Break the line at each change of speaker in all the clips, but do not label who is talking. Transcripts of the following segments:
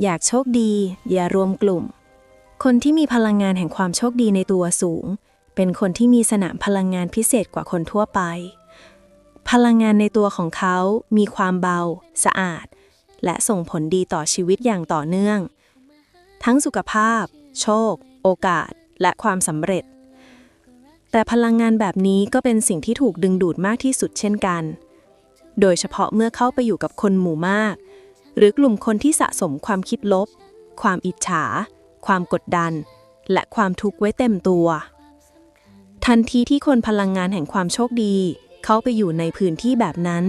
อยากโชคดี อย่ารวมกลุ่ม คนที่มีพลังงานแห่งความโชคดีในตัวสูง เป็นคนที่มีสนามพลังงานพิเศษกว่าคนทั่วไป พลังงานในตัวของเขา มีความเบา สะอาด และส่งผลดีต่อชีวิตอย่างต่อเนื่อง ทั้งสุขภาพ โชค โอกาส และความสำเร็จ แต่พลังงานแบบนี้ก็เป็นสิ่งที่ถูกดึงดูดมากที่สุดเช่นกัน โดยเฉพาะเมื่อเข้าไปอยู่กับคนหมู่มาก หรือกลุ่มคนที่สะสมความคิดลบ ความอิจฉา ความกดดัน และความทุกข์ไว้เต็มตัว ทันทีที่คนพลังงานแห่งความโชคดี เขาไปอยู่ในพื้นที่แบบนั้น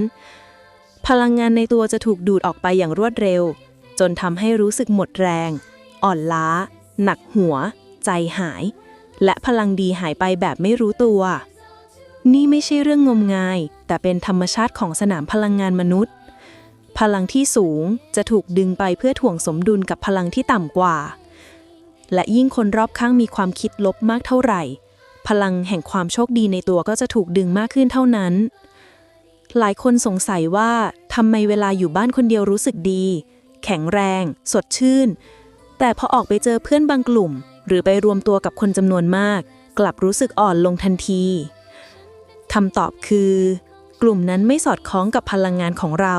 พลังงานในตัวจะถูกดูดออกไปอย่างรวดเร็ว จนทำให้รู้สึกหมดแรง อ่อนล้า หนักหัว ใจหาย และพลังดีหายไปแบบไม่รู้ตัว นี่ไม่ใช่เรื่องงมงาย แต่เป็นธรรมชาติของสนามพลังงานมนุษย์ พลังที่สูงจะถูกดึงไปเพื่อถ่วงสมดุลกับพลังที่ต่ำกว่า และยิ่งคนรอบข้างมีความคิดลบมากเท่าไหร่ พลังแห่งความโชคดีในตัวก็จะถูกดึงมากขึ้นเท่านั้น หลายคนสงสัยว่าทำไมเวลาอยู่บ้านคนเดียวรู้สึกดี แข็งแรง สดชื่น แต่พอออกไปเจอเพื่อนบางกลุ่ม หรือไปรวมตัวกับคนจำนวนมาก กลับรู้สึกอ่อนลงทันทีคำตอบคือ กลุ่มนั้นไม่สอดคล้องกับพลังงานของเรา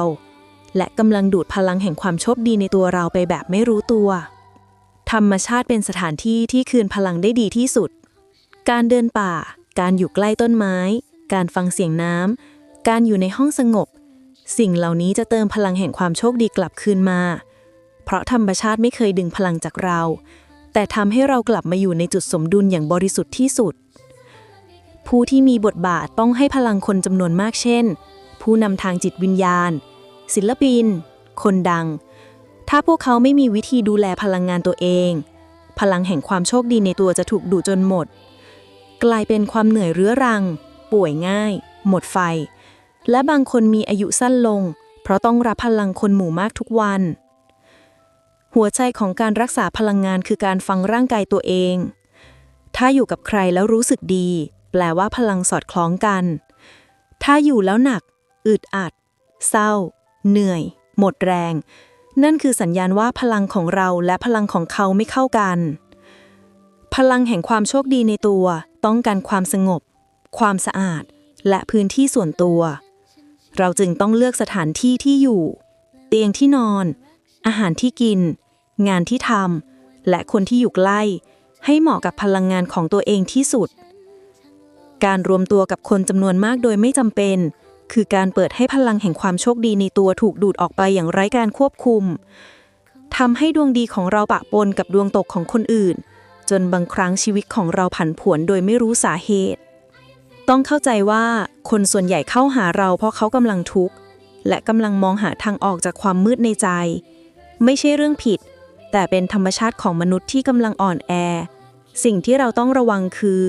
และกำลังดูดพลังแห่งความโชคดีในตัวเราไปแบบไม่รู้ตัว ธรรมชาติเป็นสถานที่ที่คืนพลังได้ดีที่สุด การเดินป่า การอยู่ใกล้ต้นไม้ การฟังเสียงน้ำ การอยู่ในห้องสงบ สิ่งเหล่านี้จะเติมพลังแห่งความโชคดีกลับคืนมา เพราะธรรมชาติไม่เคยดึงพลังจากเรา แต่ทำให้เรากลับมาอยู่ในจุดสมดุลอย่างบริสุทธิ์ที่สุด ผู้ที่มีบทบาทต้องให้พลังคนจำนวนมากเช่น ผู้นำทางจิตวิญญาณ ศิลปิน คนดัง ถ้าพวกเขาไม่มีวิธีดูแลพลังงานตัวเอง พลังแห่งความโชคดีในตัวจะถูกดูดจนหมด กลายเป็นความเหนื่อยเรื้อรัง ป่วยง่าย หมดไฟ และบางคนมีอายุสั้นลง เพราะต้องรับพลังคนหมู่มากทุกวัน หัวใจของการรักษาพลังงานคือการฟังร่างกายตัวเอง ถ้าอยู่กับใครแล้วรู้สึกดี แปลว่าพลังสอดคล้องกัน ถ้าอยู่แล้วหนัก อึดอัด เศร้า เหนื่อย หมดแรง นั่นคือสัญญาณว่าพลังของเราและพลังของเขาไม่เข้ากัน พลังแห่งความโชคดีในตัว ต้องการความสงบ ความสะอาด และพื้นที่ส่วนตัว เราจึงต้องเลือกสถานที่ที่อยู่ เตียงที่นอน อาหารที่กิน งานที่ทำและคนที่อยู่ใกล้ ให้เหมาะกับพลังงานของตัวเองที่สุดการรวมตัวกับคนจำนวนมากโดยไม่จำเป็น คือการเปิดให้พลังแห่งความโชคดีในตัวถูกดูดออกไปอย่างไร้การควบคุมทำให้ดวงดีของเราปะปนกับดวงตกของคนอื่น จนบางครั้งชีวิตของเราผันผวนโดยไม่รู้สาเหตุ ต้องเข้าใจว่าคนส่วนใหญ่เข้าหาเราเพราะเขากำลังทุกข์ และกำลังมองหาทางออกจากความมืดในใจ ไม่ใช่เรื่องผิด แต่เป็นธรรมชาติของมนุษย์ที่กำลังอ่อนแอ สิ่งที่เราต้องระวังคือ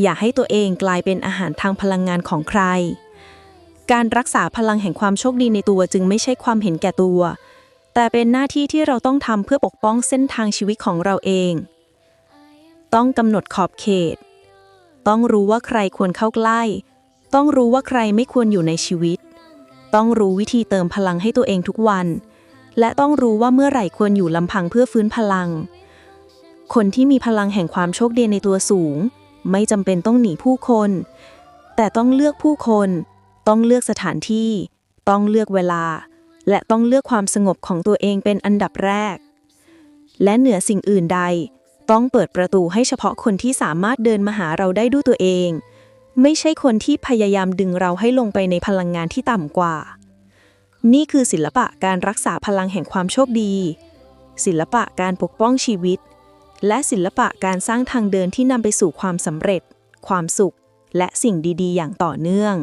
อย่าให้ตัวเองกลายเป็นอาหารทางพลังงานของใคร การรักษาพลังแห่งความโชคดีในตัวจึงไม่ใช่ความเห็นแก่ตัว แต่เป็นหน้าที่ที่เราต้องทำเพื่อปกป้องเส้นทางชีวิตของเราเอง ต้องกำหนดขอบเขต ต้องรู้ว่าใครควรเข้าใกล้ ต้องรู้ว่าใครไม่ควรอยู่ในชีวิต ต้องรู้วิธีเติมพลังให้ตัวเองทุกวัน และต้องรู้ว่าเมื่อไหร่ควรอยู่ลำพังเพื่อฟื้นพลัง คนที่มีพลังแห่งความโชคดีในตัวสูง ไม่จำเป็นต้องหนีผู้คน แต่ต้องเลือกผู้คน ต้องเลือกสถานที่ ต้องเลือกเวลา และต้องเลือกความสงบของตัวเองเป็นอันดับแรก และเหนือสิ่งอื่นใด ต้องเปิดประตูให้เฉพาะคนที่สามารถเดินมาหาเราได้ด้วยตัวเอง ไม่ใช่คนที่พยายามดึงเราให้ลงไปในพลังงานที่ต่ำกว่า นี่คือศิลปะการรักษาพลังแห่งความโชคดี ศิลปะการปกป้องชีวิต และศิลปะการสร้างทางเดินที่นำไปสู่ความสำเร็จ ความสุข และสิ่งดี ๆ อย่างต่อเนื่อง